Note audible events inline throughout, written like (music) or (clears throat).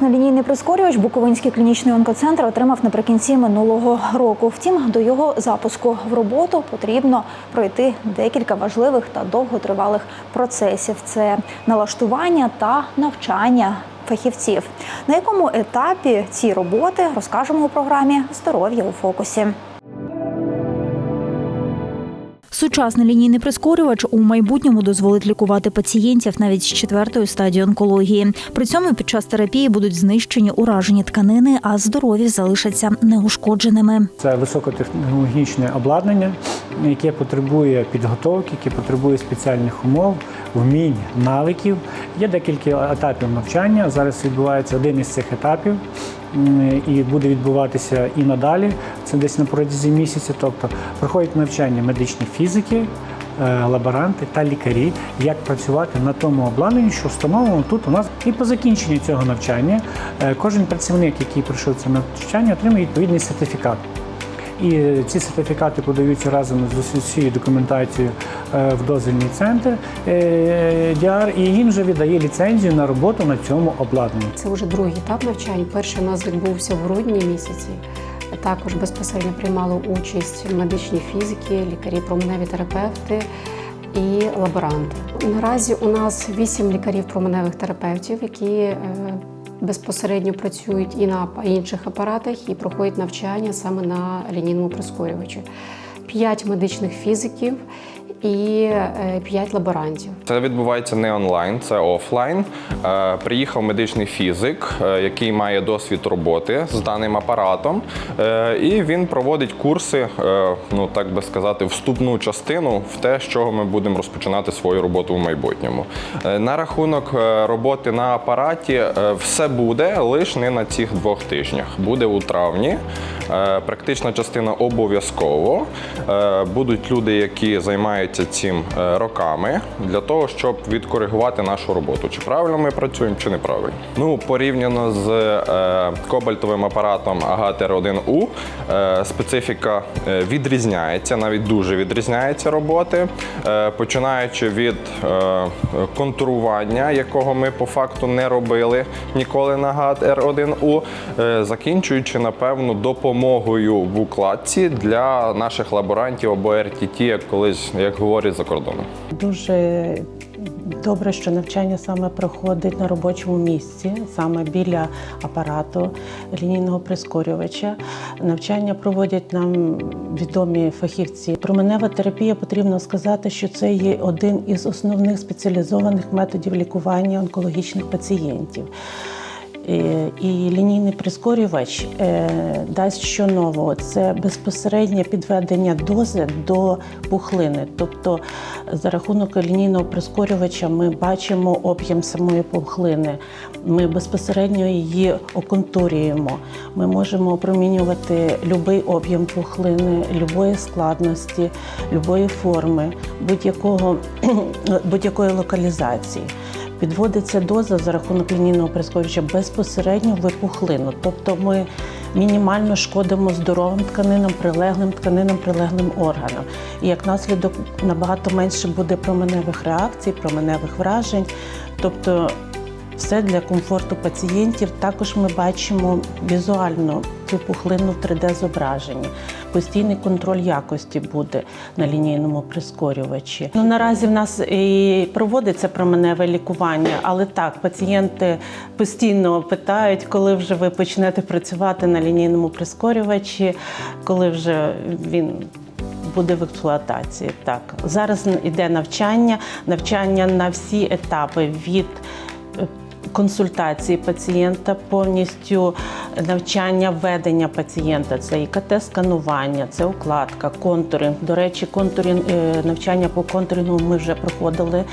Сучасний лінійний прискорювач Буковинський клінічний онкоцентр отримав наприкінці минулого року. Втім, до його запуску в роботу потрібно пройти декілька важливих та довготривалих процесів: це налаштування та навчання фахівців. На якому етапі ці роботи розкажемо у програмі Здоров'я у фокусі. Сучасний лінійний прискорювач у майбутньому дозволить лікувати пацієнтів навіть з четвертої стадії онкології. При цьому під час терапії будуть знищені уражені тканини, а здорові залишаться неушкодженими. Це високотехнологічне обладнання, яке потребує підготовки, яке потребує спеціальних умов, вмінь, навиків. Є декілька етапів навчання. Зараз відбувається один із цих етапів. І буде відбуватися і надалі. Це десь на протязі місяця. Тобто проходять навчання медичні фізики, е, лаборанти та лікарі, як працювати на тому обладнанні, що встановлено тут у нас. І по закінченню цього навчання е, кожен працівник, який пройшов це навчання, отримує відповідний сертифікат. І ці сертифікати подаються разом з усією документацією е, в дозвільний центр е, ДІАР, і їм вже віддає ліцензію на роботу на цьому обладнанні. Це вже другий етап навчань. Перший у нас відбувся в грудні місяці. Також безпосередньо приймали участь медичні фізики, лікарі, променеві терапевти і лаборанти. Наразі у нас вісім лікарів променевих терапевтів, які е, безпосередньо працюють і на інших апаратах, і проходять навчання саме на лінійному прискорювачі. П'ять медичних фізиків і е, п'ять лаборантів. Це відбувається не онлайн, це офлайн. Е, приїхав медичний фізик, е, який має досвід роботи з даним апаратом, і він проводить курси, ну так би сказати, вступну частину в те, з чого ми будемо розпочинати свою роботу в майбутньому. На рахунок роботи на апараті все буде лише не на цих двох тижнях. Буде у травні. Практична частина обов'язково. Будуть люди, які займають 37 е, роками для того, щоб відкоригувати нашу роботу, чи правильно ми працюємо, чи неправильно. Ну, порівняно з е, кобальтовим апаратом агатер 1 у е, специфіка відрізняється, навіть дуже відрізняється роботи, починаючи від контурування, якого ми по факту не робили ніколи на агат р 1 у закінчуючи, напевно, допомогою в укладці для наших лаборантів або РТТ, як колись як говорять за кордоном. Дуже добре, що навчання саме проходить на робочому місці, саме біля апарату лінійного прискорювача. Навчання проводять нам відомі фахівці. Променева терапія потрібно сказати, що це є один із основних спеціалізованих методів лікування онкологічних пацієнтів. Е, І лінійний прискорювач е, дасть що нового. Це безпосереднє підведення дози до пухлини. Тобто за рахунок лінійного прискорювача ми бачимо об'єм самої пухлини. Ми безпосередньо її оконтурюємо. Ми можемо опромінювати будь-який об'єм пухлини, будь-якої складності, будь-якої форми, (clears throat) будь-якої локалізації. Підводиться доза за рахунок лінійного прискорювача безпосередньо в пухлину. Тобто ми мінімально шкодимо здоровим тканинам, прилеглим тканинам, прилеглим органам. І як наслідок набагато менше буде променевих реакцій, променевих вражень. Тобто все для комфорту пацієнтів. Також ми бачимо візуально цю пухлину в 3D-зображенні. Постійний контроль якості буде на лінійному прискорювачі. Ну, наразі в нас і проводиться променеве лікування, але так, пацієнти постійно питають, коли вже ви почнете працювати на лінійному прискорювачі, коли вже він буде в експлуатації. Так, зараз іде навчання, навчання на всі етапи від е, консультації пацієнта, повністю навчання ведення пацієнта. Це ІКТ-сканування, це укладка, контуринг. До речі, контуринг, е, навчання по контурингу ми вже проходили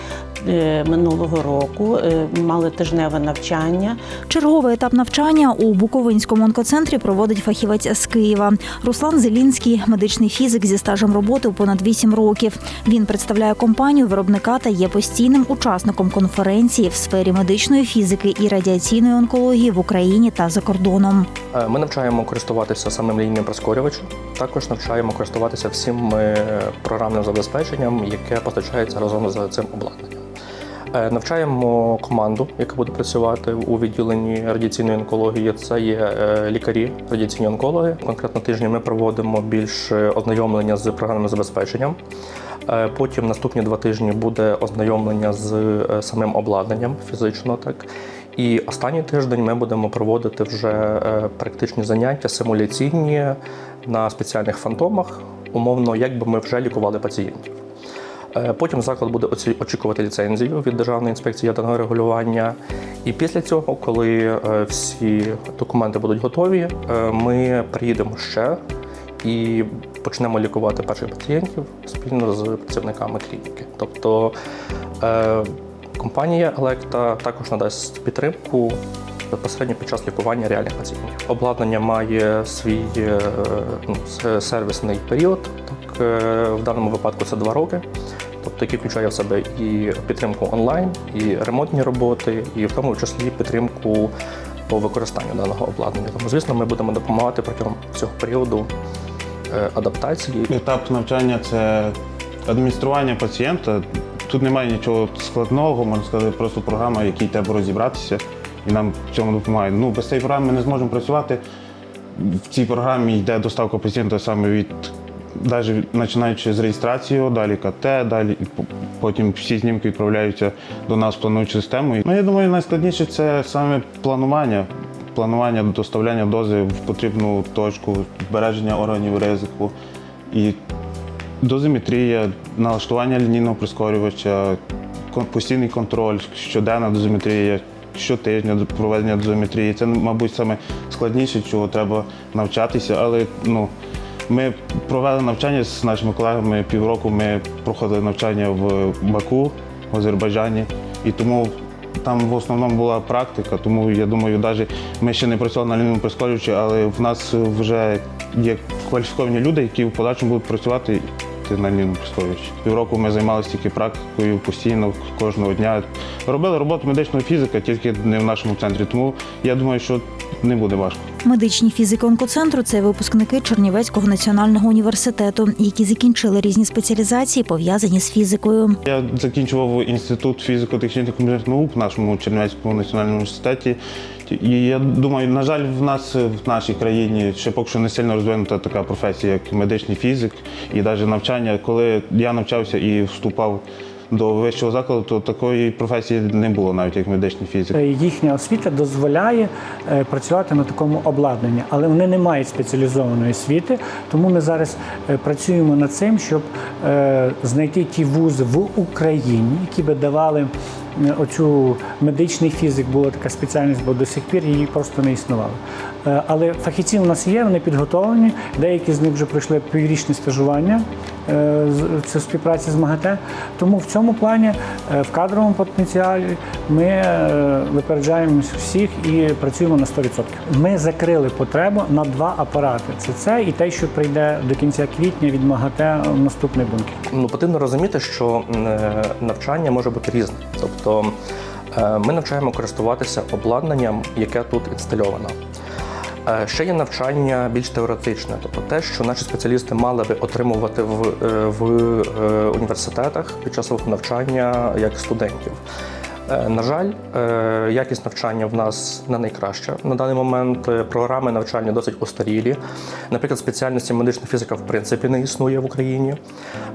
е, минулого року. е, Мали тижневе навчання. Черговий етап навчання у Буковинському онкоцентрі проводить фахівець з Києва. Руслан Зелінський, медичний фізик зі стажем роботи у понад 8 років. Він представляє компанію виробника та є постійним учасником конференції в сфері медичної фізики і радіаційної онкології в Україні та за кордоном. Е, Ми навчаємо користуватися самим лінійним прискорювачем. Також навчаємо користуватися всім е, програмним забезпеченням, яке постачається разом з цим обладнанням. Е, Навчаємо команду, яка буде працювати у відділенні радіаційної онкології. Це є лікарі, радіаційні онкологи. Конкретно тижні ми проводимо більш е, ознайомлення з програмним забезпеченням. Е, Потім наступні два тижні буде ознайомлення з е, самим обладнанням фізично. Так і останній тиждень ми будемо проводити вже е, практичні заняття симуляційні на спеціальних фантомах, умовно, як би ми вже лікували пацієнтів. Потім заклад буде очікувати ліцензію від Державної інспекції ядерного регулювання. І після цього, коли всі документи будуть готові, ми приїдемо ще і почнемо лікувати перших пацієнтів спільно з працівниками клініки. Тобто е, компанія Електа також надасть підтримку безпосередньо під час лікування реальних пацієнтів. Обладнання має свій е, ну, сервісний період. Так, е, в даному випадку це два роки. Тобто, який включає в себе і підтримку онлайн, і ремонтні роботи, і в тому числі підтримку по використанню даного обладнання. Тому, звісно, ми будемо допомагати протягом цього періоду е, адаптації. Етап навчання це адміністрування пацієнта. Тут немає нічого складного, можна сказати, просто програма, якій треба розібратися, і нам в цьому допомагає. Ну, без цієї програми ми не зможемо працювати. В цій програмі йде доставка пацієнта саме від, навіть починаючи з реєстрації, далі КТ, далі потім всі знімки відправляються до нас в плануючу систему. Ну, я думаю, найскладніше це саме планування. Планування доставляння дози в потрібну точку, збереження органів ризику. І Дозиметрія, налаштування лінійного прискорювача, постійний контроль, щоденна дозиметрія, щотижня проведення дозиметрії. Це, мабуть, саме складніше, чого треба навчатися. Але ну, ми провели навчання з нашими колегами півроку. Ми проходили навчання в Баку, в Азербайджані. І тому там в основному була практика, тому я думаю, навіть ми ще не працювали на лінійному прискорювачі, але в нас вже є кваліфіковані люди, які в подальшому будуть працювати на лінійному прискорювачі. Півроку ми займалися тільки практикою постійно кожного дня. Робили роботу медичного фізика, тільки не в нашому центрі. Тому я думаю, що не буде важко. Медичні фізики онкоцентру це випускники Чернівецького національного університету, які закінчили різні спеціалізації, пов'язані з фізикою. Я закінчував інститут фізико-технічних наук в нашому Чернівецькому національному університеті. І я думаю, на жаль, в нас в нашій країні ще поки що не сильно розвинута така професія, як медичний фізик, і навіть навчання. Коли я навчався і вступав до вищого закладу, то такої професії не було, навіть як медичний фізик. Е, Їхня освіта дозволяє е, працювати на такому обладнанні, але вони не мають спеціалізованої освіти. Тому ми зараз е, працюємо над цим, щоб знайти ті вузи в Україні, які би давали оцю медичний фізик, була така спеціальність, бо до сих пір її просто не існувало. Е, Але фахівці у нас є, вони підготовлені. Деякі з них вже пройшли піврічне стажування е, це співпраці з МАГАТЕ. Тому в цьому плані е, в кадровому потенціалі ми е, випереджаємо всіх і працюємо на 100%. Ми закрили потребу на два апарати. Це це і те, що прийде до кінця квітня від МАГАТЕ в наступний бункер. Ну, потрібно розуміти, що е, навчання може бути різне. Тобто е, ми навчаємо користуватися обладнанням, яке тут інстальовано. Е, Ще є навчання більш теоретичне, тобто те, що наші спеціалісти мали би отримувати в, е, в університетах під час навчання як студентів. Е, На жаль, е, якість навчання в нас не найкраща. На даний момент е, програми навчання досить остарілі. Наприклад, спеціальності медична фізика в принципі не існує в Україні.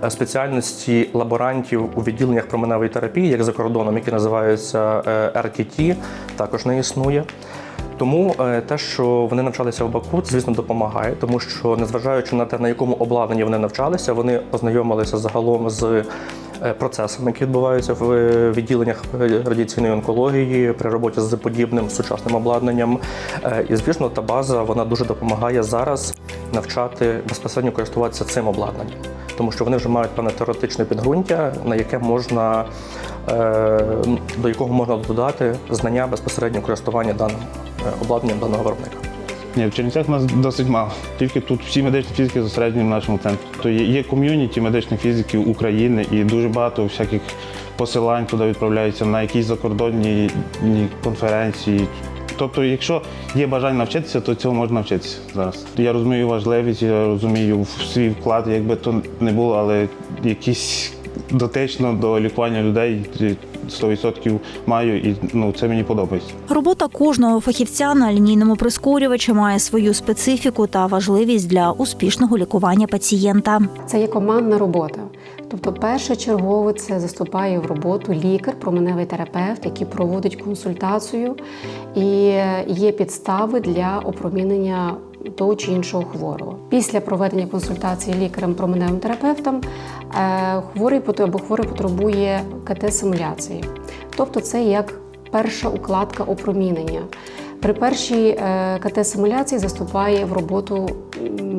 Спеціальності лаборантів у відділеннях променевої терапії, як за кордоном, які називаються RTT, також не існує. Тому те, що вони навчалися в Баку, звісно, допомагає, тому що, незважаючи на те, на якому обладнанні вони навчалися, вони ознайомилися загалом з е, процесами, які відбуваються в е, відділеннях е, радіаційної онкології при роботі з подібним сучасним обладнанням. І, звісно, та база вона дуже допомагає зараз навчати безпосередньо користуватися цим обладнанням, тому що вони вже мають певне теоретичне підґрунтя, на яке можна е, до якого можна додати знання безпосередньо користування даним обладнанням даного виробника. Ні, в Чернівцях нас досить мало. Тільки тут всі медичні фізики зосереджені в нашому центрі. То є, є ком'юніті медичних фізиків України і дуже багато всяких посилань туди відправляються на якісь закордонні конференції. Тобто, якщо є бажання навчитися, то цього можна навчитися зараз. Я розумію важливість, я розумію свій вклад, якби то не було, але якісь дотично до лікування людей 100% маю, і ну, це мені подобається. Робота кожного фахівця на лінійному прискорювачі має свою специфіку та важливість для успішного лікування пацієнта. Це є командна робота. Тобто, першочергово це заступає в роботу лікар, променевий терапевт, який проводить консультацію і є підстави для опромінення того чи іншого хворого. Після проведення консультації лікарем променевим терапевтом е, хворий або хворий потребує КТ-симуляції. Тобто, це як перша укладка опромінення. При першій е, КТ-симуляції заступає в роботу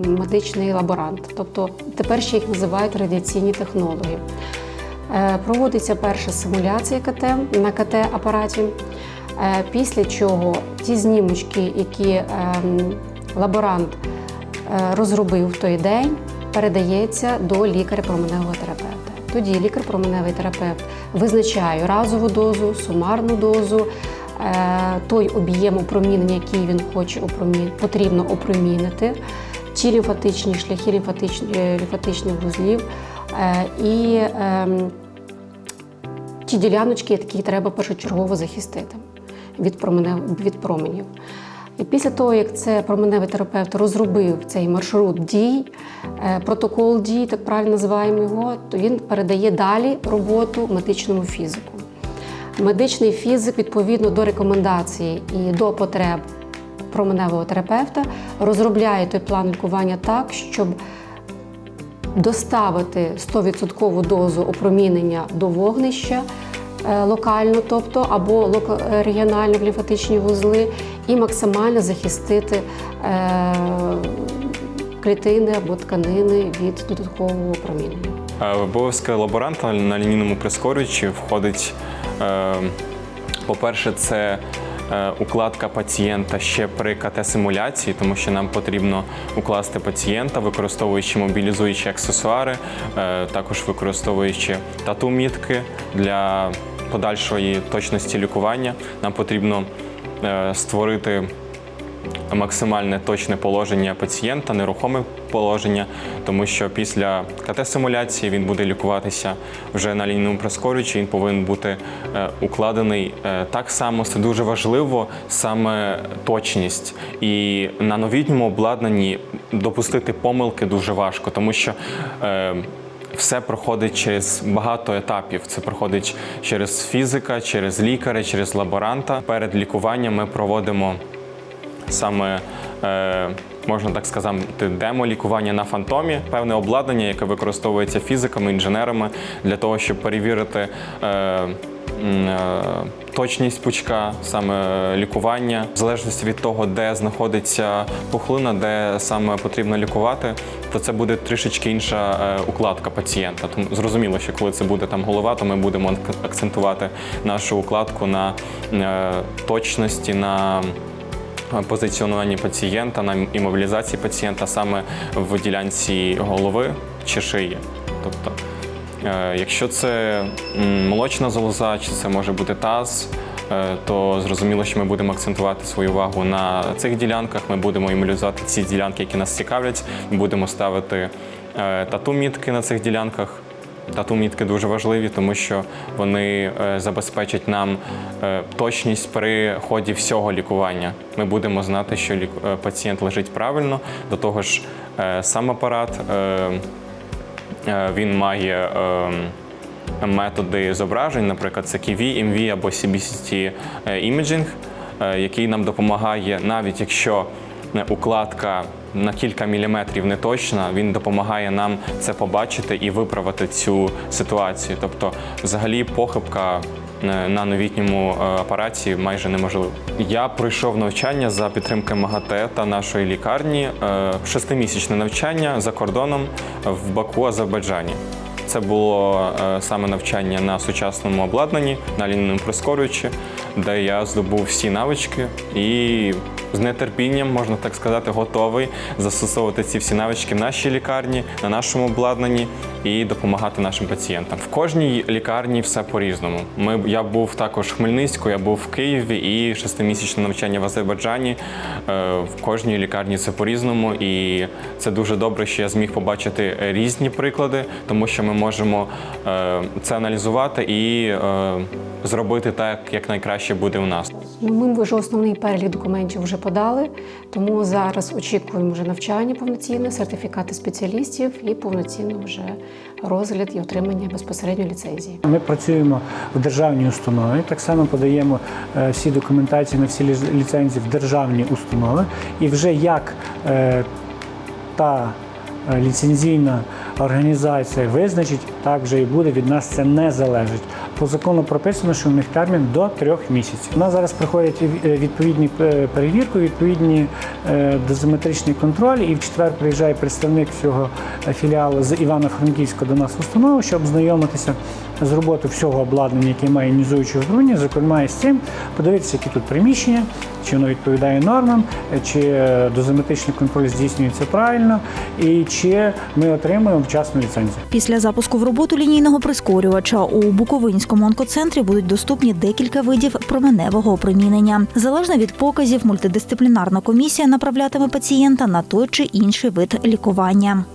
медичний лаборант, тобто тепер ще їх називають радіаційні технологи. Е, Проводиться перша симуляція КТ на КТ-апараті, е, після чого ті знімочки, які ем, лаборант розробив в той день, передається до лікаря-променевого терапевта. Тоді лікар-променевий терапевт визначає разову дозу, сумарну дозу, той об'єм опромінення, який він хоче опромі... потрібно опромінити, ті лімфатичні шляхи лімфатичні, е, лімфатичних вузлів е, і ем, ті діляночки, які треба першочергово захистити від, променев... від променів. І після того, як це променевий терапевт розробив цей маршрут дій, е, протокол дій, так правильно називаємо його, то він передає далі роботу медичному фізику. Медичний фізик, відповідно до рекомендацій і до потреб променевого терапевта, розробляє той план лікування так, щоб доставити 100% дозу опромінення до вогнища е, локально, тобто або регіонально в лімфатичні вузли, і максимально захистити е, клітини або тканини від додаткового опромінення. В обов'язки лаборанта на лінійному прискорювачі входить, по-перше, це е, укладка пацієнта ще при КТ-симуляції, тому що нам потрібно укласти пацієнта, використовуючи мобілізуючі аксесуари, е, також використовуючи тату-мітки для подальшої точності лікування. Нам потрібно е, створити максимальне точне положення пацієнта, нерухоме положення, тому що після КТ-симуляції він буде лікуватися вже на лінійному прискорювачі, він повинен бути е, укладений е, так само. Це дуже важливо, саме точність. І на новітньому обладнанні допустити помилки дуже важко, тому що. Е, все проходить через багато етапів. Це проходить через фізика, через лікаря, через лаборанта. Перед лікуванням ми проводимо саме. Е, Можна так сказати, демо-лікування на фантомі, певне обладнання, яке використовується фізиками, інженерами для того, щоб перевірити е, е, точність пучка, саме лікування, в залежності від того, де знаходиться пухлина, де саме потрібно лікувати, то це буде трішечки інша укладка пацієнта. Тому зрозуміло, що коли це буде там голова, то ми будемо акцентувати нашу укладку на точності, на позиціонуванні пацієнта, на імобілізації пацієнта саме в ділянці голови чи шиї. Тобто, е, якщо це молочна залоза, чи це може бути таз, е, то зрозуміло, що ми будемо акцентувати свою увагу на цих ділянках. Ми будемо імунізувати ці ділянки, які нас цікавлять. Ми будемо ставити е, тату-мітки на цих ділянках. Тату-мітки дуже важливі, тому що вони е, забезпечать нам е, точність при ході всього лікування. Ми будемо знати, що е, пацієнт лежить правильно. До того ж, сам апарат він має методи зображень, наприклад, це KV, MV або CBCT е, який нам допомагає, навіть якщо укладка на кілька міліметрів не точна, він допомагає нам це побачити і виправити цю ситуацію. Тобто, взагалі, похибка е, на новітньому е, апараті майже неможлива. Я пройшов навчання за підтримки МАГАТЕ та нашої лікарні, е, шестимісячне навчання за кордоном в Баку, Азербайджані. Це було саме навчання на сучасному обладнанні, на лінійному прискорювачі, де я здобув всі навички і з нетерпінням, можна так сказати, готовий застосовувати ці всі навички в нашій лікарні, на нашому обладнанні і допомагати нашим пацієнтам. В кожній лікарні все по-різному. Ми я був також в Хмельницьку, я був в Києві і шестимісячне навчання в Азербайджані. Е, В кожній лікарні це по-різному, і це дуже добре, що я зміг побачити різні приклади, тому що ми можемо е, це аналізувати і е, зробити так, як найкраще буде у нас. Ми вже основний перелік документів вже подали, тому зараз очікуємо вже навчання повноцінне, сертифікати спеціалістів і повноцінно вже розгляд і отримання безпосередньо ліцензії. Ми працюємо в державній установі. Так само подаємо е, всі документації на всі ліц- ліцензії в державні установи. І вже як е, та е, ліцензійна організація визначить, так вже і буде. Від нас це не залежить. По закону прописано, що у них термін до трьох місяців. У нас зараз проходять е, відповідні е, перевірку, відповідні е, дозиметричний контроль. І в четвер приїжджає представник цього е, філіалу з Івано-Франківська до нас в установу, щоб знайомитися з роботою всього обладнання, яке має нізуюче озброєння, зокрема і з цим, подивитися, які тут приміщення, чи воно відповідає нормам, чи дозиметричний контроль здійснюється правильно, і чи ми отримуємо вчасну ліцензію. Після запуску в роботу лінійного прискорювача у Буковинському онкоцентрі будуть доступні декілька видів променевого опромінення. Залежно від показів, мультидисциплінарна комісія направлятиме пацієнта на той чи інший вид лікування.